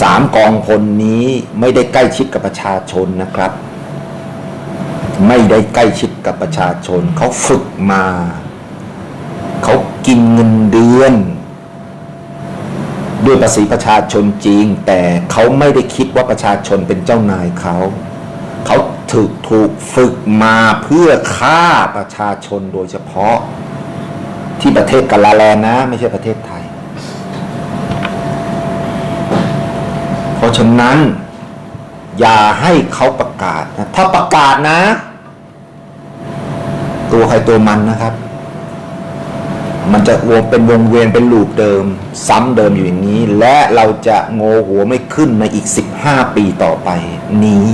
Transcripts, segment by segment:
สามกองพลนี้ไม่ได้ใกล้ชิดกับประชาชนนะครับ ไม่ได้ใกล้ชิดกับประชาชน เขาฝึกมา เขากินเงินเดือน ด้วยภาษีประชาชนจริง แต่เขาไม่ได้คิดว่าประชาชนเป็นเจ้านายเขา เขาถูกถูกฝึกมาเพื่อฆ่าประชาชนโดยเฉพาะ ที่ประเทศกาลาแลนนะ ไม่ใช่ประเทศไทย เพ ราะฉะนั้น อย่าให้เขาประกาศนะถ้าประกาศนะ ตัวใครตัวมันนะครับ มันจะวงเป็นวงเวียนเป็นลูปเดิม ซ้ำเดิมอยู่อย่างนี้ และเราจะโงหัวไม่ขึ้นในอีก 15 ปีต่อไปนี้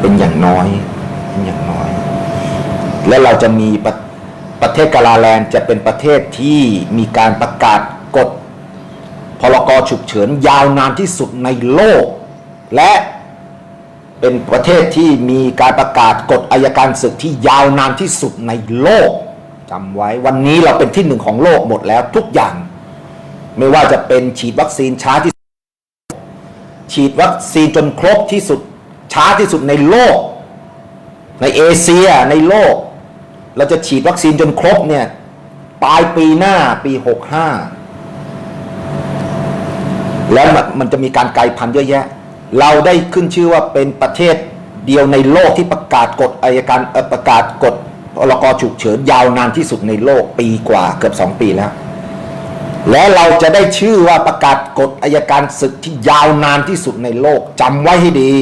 เป็นอย่างน้อยเป็นอย่างน้อย และเราจะมีประประเทศกาลาแลนด์จะเป็นประเทศที่มีการประกาศกฎ กฉุกเฉินยาวนานที่สุดในโลก และเป็นประเทศที่มีการประกาศกฎอายการศึกที่ยาวนานที่สุดในโลกจำไว้วันนี้เราเป็นที่หนึ่งของโลกหมดแล้วทุกอย่าง ไม่ว่าจะเป็นฉีดวัคซีนช้าที่ฉีดวัคซีนจนครบที่สุดช้าที่สุดในโลก ในเอเชียในโลก เราจะฉีดวัคซีนจนครบเนี่ยปลายปีหน้าปี 65 แล้วมันจะมีการไกลพันธุ์เยอะแยะ เราได้ขึ้นชื่อว่าเป็นประเทศเดียวในโลกที่ประกาศกฎอายการประกาศกฎพรกฉุกเฉินยาวนานที่สุดในโลกปีกว่าเกือบสองปีแล้ว และเราจะได้ชื่อว่าประกาศกฎอายการศึกที่ยาวนานที่สุดในโลกจำไว้ให้ดี